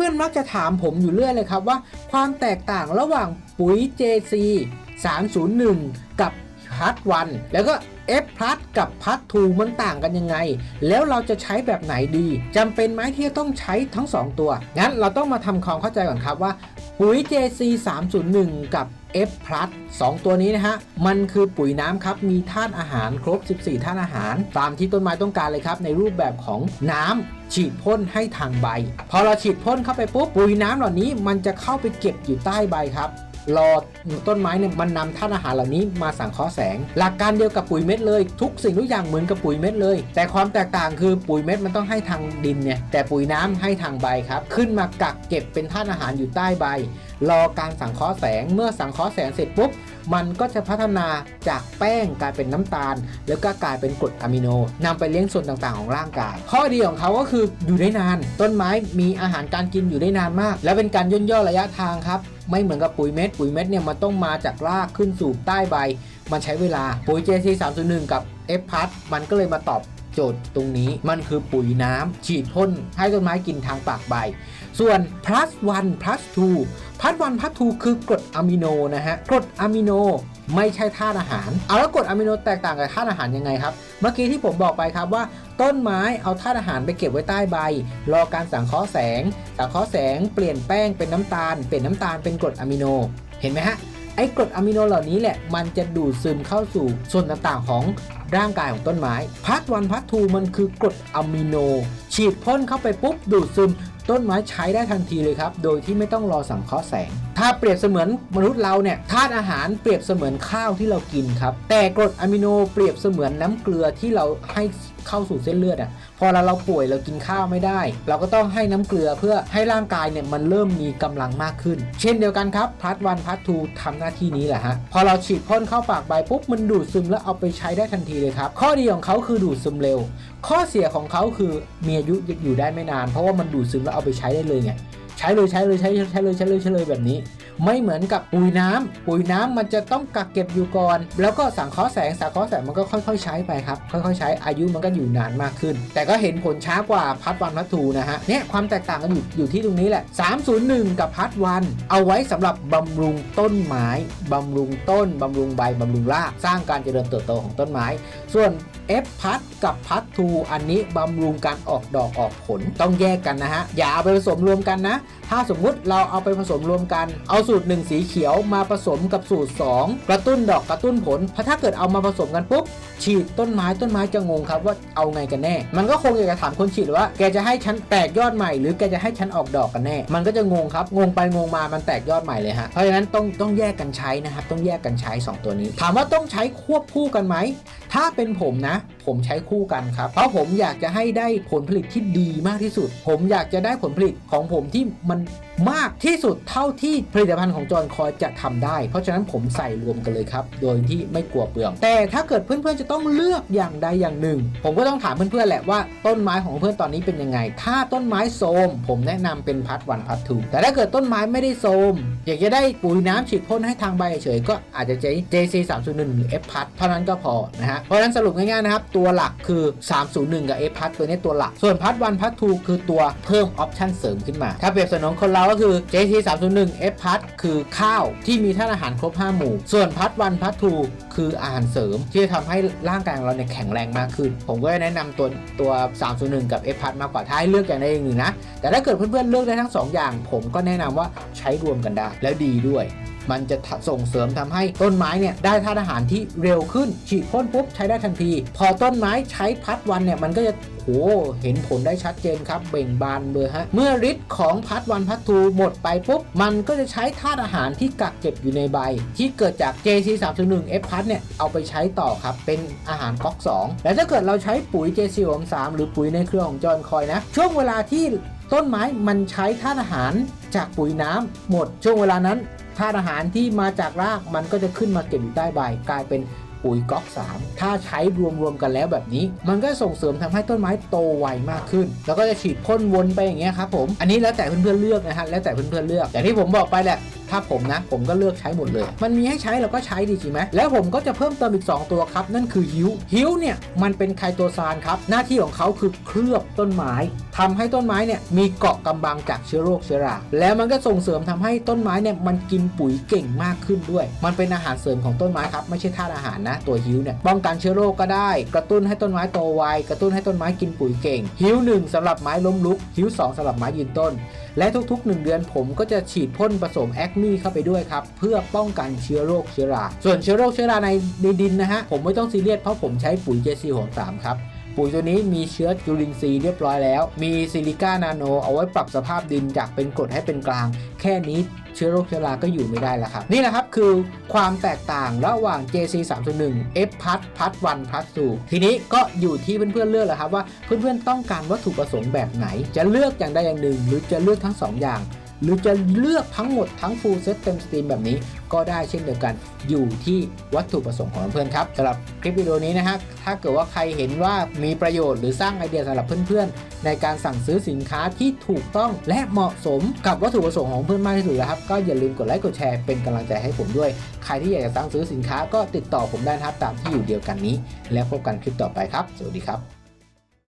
พื่อนๆมักจะถามผมอยู่เรื่อยเลยครับว่าความแตกต่างระหว่างปุ๋ย JC 301 กับพัดวันแล้วก็ F พัดกับพัดทูมันต่างกันยังไง แล้วเราจะใช้แบบไหนดีจำเป็นไหมที่จะต้องใช้ทั้ง 2 ตัว งั้นเราต้องมาทำความเข้าใจก่อนครับว่าปุ๋ย JC 301 กับ F 2 ตัวนี้นะฮะ มันคือปุ๋ยน้ำครับ มีธาตุอาหารครบ 14ธาตุอาหาร ตามที่ต้นไม้ต้องการเลยครับ ในรูปแบบของน้ำฉีดพ่นให้ทางใบ พอเราฉีดพ่นเข้าไปปุ๊บปุ๋ยน้ำเหล่านี้มันจะเข้าไปเก็บอยู่ใต้ใบครับ รอต้นไม้เนี่ยมันนำธาตุอาหารเหล่านี้มาสังเคราะห์แสง หลักการเดียวกับปุ๋ยเม็ดเลย ทุกสิ่งทุกอย่างเหมือนกับปุ๋ยเม็ดเลย แต่ความแตกต่างคือปุ๋ยเม็ดมันต้องให้ทางดินเนี่ยแต่ปุ๋ยน้ำให้ทางใบครับ ขึ้นมากักเก็บเป็นธาตุอาหารอยู่ใต้ใบ รอการสังเคราะห์แสงเมื่อสังเคราะห์แสงเสร็จปุ๊บมันก็จะพัฒนาจากแป้งกลายเป็นน้ำตาล แล้วก็กลายเป็นกรดอะมิโนนำไปเลี้ยงส่วนต่างๆของร่างกาย ข้อดีของเขาก็คืออยู่ได้นาน ต้นไม้มีอาหารการกินอยู่ได้นานมาก และเป็นการย่นย่อระยะทางครับ ไม่เหมือนกับปุ๋ยเม็ด ปุ๋ยเม็ดเนี่ยมันต้องมาจากรากขึ้นสู่ใต้ใบ มันใช้เวลาปุ๋ย JC 301กับ F พัทมันก็เลยมาตอบ โจทย์ตรงนี้มันคือปุ๋ยน้ำฉีดพ่นให้ต้นไม้กินทางปากใบ ส่วน plus 1 plus 2 plus 1 plus 2คือกรดอะมิโนนะฮะกรดอะมิโนไม่ใช่ธาตุอาหาร เอาแล้วกรดอะมิโนแตกต่างกับธาตุอาหารยังไงครับ เมื่อกี้ที่ผมบอกไปครับว่า ต้นไม้เอาธาตุอาหารไปเก็บไว้ใต้ใบ รอการสังเคราะห์แสง สังเคราะห์แสงเปลี่ยนแป้งเป็นน้ำตาล เปลี่ยนน้ำตาลเป็นกรดอะมิโน เห็นไหมฮะ ไอ้กรดอะมิโนเหล่านี้แหละมันจะดูดซึมเข้าสู่ส่วนต่างๆของร่างกายของต้นไม้พัดวันพัดทูมันคือกรดอะมิโน ฉีดพ่นเข้าไปปุ๊บดูดซึม ต้นไม้ใช้ได้ทันทีเลยครับ โดยที่ไม่ต้องรอสังเคราะห์แสง ถ้าเปรียบเสมือนมนุษย์เราเนี่ยธาตุอาหารเปรียบเสมือนข้าวที่เรากินครับ แต่กรดอะมิโนเปรียบเสมือนน้ำเกลือที่เราให้ เข้าสู่เส้นเลือดอะพอเราเราป่วยเรากินข้าวไม่ได้ เราก็ต้องให้น้ำเกลือเพื่อให้ร่างกายเนี่ยมันเริ่มมีกำลังมากขึ้น เช่นเดียวกันครับพัดวันพัดทูทำหน้าที่นี้แหละฮะพอเราฉีดพ่นเข้าปากใบปุ๊บมันดูดซึมแล้วเอาไปใช้ได้ทันทีเลยครับ ข้อดีของเขาคือดูดซึมเร็ว ข้อเสียของเขาคือมีอายุอยู่ได้ไม่นาน เพราะว่ามันดูดซึมแล้วเอาไปใช้ได้เลยไงใช้เลยใช้เลยใช้ใช้เลยใช้เลยใช้เลยแบบนี้ ไม่เหมือนกับปุ๋ยน้ำปุ๋ยน้ำมันจะต้องกักเก็บอยู่ก่อน แล้วก็สังเคราะห์แสงสังเคราะห์แสงมันก็ค่อยๆ ใช้ไปครับค่อยๆ ใช้อายุมันก็อยู่นานมากขึ้น แต่ก็เห็นผลช้ากว่าพัดวันพัดทูนะฮะเนี่ยความแตกต่างกันอยู่อยู่ที่ตรงนี้แหละ 301 กับพัดวัน เอาไว้สำหรับบำรุงต้นไม้บำรุงต้นบำรุงใบบำรุงรากสร้างการเจริญเติบโตของต้นไม้ ส่วน F พัดกับพัดทูอันนี้บำรุงการออกดอกออกผลต้องแยกกันนะฮะอย่าเอาไปผสมรวมกันนะ ถ้าสมมุติเราเอาไปผสมรวมกัน เอาสูตร 1 สีเขียวมาผสมกับสูตร 2 กระตุ้นดอกกระตุ้นผลเพราะถ้าเกิดเอามาผสมกันปุ๊บฉีดต้นไม้ต้นไม้จะงงครับว่าเอาไงกันแน่ มันก็คงอยากจะถามคนฉีดว่าแกจะให้ฉันแตกยอดใหม่หรือแกจะให้ฉันออกดอกกันแน่ มันก็จะงงครับ งงไปงงมามันแตกยอดใหม่เลยฮะเพราะฉะนั้นต้องต้องแยกกันใช้นะครับต้องแยกกันใช้ 2 ตัวนี้ ถามว่าต้องใช้ควบคู่กันไหมถ้าเป็นผมนะ ผมใช้คู่กันครับ เพราะผมอยากจะให้ได้ผลผลิตที่ดีมากที่สุด ผมอยากจะได้ผลผลิตของผมที่มันมากที่สุดเท่าที่ผลิตภัณฑ์ของจอห์นคอยจะทำได้ เพราะฉะนั้นผมใส่รวมกันเลยครับ โดยที่ไม่กลัวเปลือง แต่ถ้าเกิดเพื่อนๆจะต้องเลือกอย่างใดอย่างหนึ่ง ผมก็ต้องถามเพื่อนๆแหละว่าต้นไม้ของเพื่อนตอนนี้เป็นยังไง ถ้าต้นไม้โทมผมแนะนำเป็นพัดวันพัดทูแต่ถ้าเกิดต้นไม้ไม่ได้โทมอยากจะได้ปุ๋ยน้ำฉีดพ่นให้ทางใบเฉยๆก็อาจจะใช้ JC 301หรือ F พัดเท่านั้นก็พอนะฮะเพราะฉะนั้นสรุปง่ายๆนะครับตัวหลักคือ 301 กับ F พัดตัวนี้ตัวหลัก ส่วนพัดวันพัดทูคือตัวเพิ่มออปชั่นเสริมขึ้นมา ถ้าเปรียบสนองคนเราก็คือ JC 301 F พัดคือข้าวที่มีธาตุอาหารครบ 5 หมู่ ส่วนพัดวันพัดทูคืออาหารเสริม ที่จะทำให้ร่างกายของเราเนี่ยแข็งแรงมากขึ้น ผมก็จะแนะนำตัวตัว 301 กับ F พัดมากกว่าถ้าให้เลือกอย่างใดอย่างหนึ่งนะแต่ถ้าเกิดเพื่อนๆเลือกได้ทั้ง 2 อย่าง ผมก็แนะนำว่าใช้รวมกันได้แล้วดีด้วย มันจะส่งเสริมทำให้ต้นไม้เนี่ยได้ธาตุอาหารที่เร็วขึ้น ฉีดพ่นปุ๊บใช้ได้ทันที พอต้นไม้ใช้พัดวันเนี่ยมันก็จะโหเห็นผลได้ชัดเจนครับ เบ่งบานเบอร์ฮะ เมื่อฤทธิ์ของพัดวันพัดทูหมดไปปุ๊บ มันก็จะใช้ธาตุอาหารที่กักเก็บอยู่ในใบ ที่เกิดจาก JC 3 1 F พัดเนี่ย เอาไปใช้ต่อครับ เป็นอาหารก๊อก2แล้วถ้าเกิดเราใช้ปุ๋ย JC 3หรือปุ๋ยในเครือของจอนคอยนะ ช่วงเวลาที่ ต้นไม้มันใช้ธาตุอาหารจากปุ๋ยน้ำหมดช่วงเวลานั้นธาตุอาหารที่มาจากรากมันก็จะขึ้นมาเก็บอยู่ใต้ใบกลายเป็นปุ๋ยก๊อก 3 ถ้าใช้รวมๆกันแล้วแบบนี้ มันก็ส่งเสริมทำให้ต้นไม้โตไวมากขึ้น แล้วก็จะฉีดพ่นวนไปอย่างเงี้ยครับผม อันนี้แล้วแต่เพื่อนๆเลือกนะฮะ แล้วแต่เพื่อนๆเลือก อย่างที่ผมบอกไปแหละ ถ้าผมนะ ผมก็เลือกใช้หมดเลย มันมีให้ใช้เราก็ใช้ดีจริงไหม แล้วผมก็จะเพิ่มเติมอีก 2 ตัวครับ นั่นคือฮิวฮิวเนี่ย มันเป็นไคโตซานครับ หน้าที่ของเขาคือเคลือบต้นไม้ ทำให้ต้นไม้เนี่ยมีเกาะกำบังจากเชื้อโรคเชื้อรา แล้วมันก็ส่งเสริมทำให้ต้นไม้เนี่ยมันกินปุ๋ยเก่งมากขึ้นด้วย มันเป็นอาหารเสริมของต้นไม้ครับไม่ใช่ธาตุอาหารนะตัวฮิวเนี่ยป้องกันเชื้อโรคก็ได้ กระตุ้นให้ต้นไม้โตไวกระตุ้นให้ต้นไม้กินปุ๋ยเก่ง ฮิวหนึ่งสำหรับไม้ล้มลุก ฮิวสองสำหรับไม้ยืนต้น และทุกๆ 1 เดือนผมก็จะฉีดพ่นผสมแอคมีเข้าไปด้วยครับเพื่อป้องกันเชื้อโรคเชื้อรา ส่วนเชื้อโรคเชื้อราในในดินนะฮะผมไม่ต้องซีเรียสเพราะผมใช้ปุ๋ย JC 6 3ครับ ปุ๋ยตัวนี้มีเชื้อจุลินทรีย์เรียบร้อยแล้ว มีซิลิก้านาโน เอาไว้ปรับสภาพดินจากเป็นกรดให้เป็นกลาง แค่นี้เชื้อโรคเชื้อราก็อยู่ไม่ได้แล้วครับ นี่แหละครับคือความแตกต่างระหว่าง JC 3 1 F พัดพัดวันพัดสูทีนี้ก็อยู่ที่เพื่อนๆเลือกแหละครับว่าเพื่อนๆต้องการวัตถุประสงค์แบบไหน จะเลือกอย่างใดอย่างหนึ่ง หรือจะเลือกทั้งสองอย่าง หรือจะเลือกทั้งหมดทั้ง full set เต็มสตรีมแบบนี้ก็ได้เช่นเดียวกันอยู่ที่วัตถุประสงค์ของเพื่อนครับสำหรับคลิปวิดีโอนี้นะฮะถ้าเกิดว่าใครเห็นว่ามีประโยชน์หรือสร้างไอเดียสำหรับเพื่อนๆ ในการสั่งซื้อสินค้าที่ถูกต้องและเหมาะสมกับวัตถุประสงค์ของเพื่อนมากที่สุดนะครับ ก็อย่าลืมกดไลค์กดแชร์เป็นกำลังใจให้ผมด้วย ใครที่อยากจะสั่งซื้อสินค้าก็ติดต่อผมได้นะครับตามที่อยู่เดียวกันนี้ แล้วพบกันคลิปต่อไปครับ สวัสดีครับ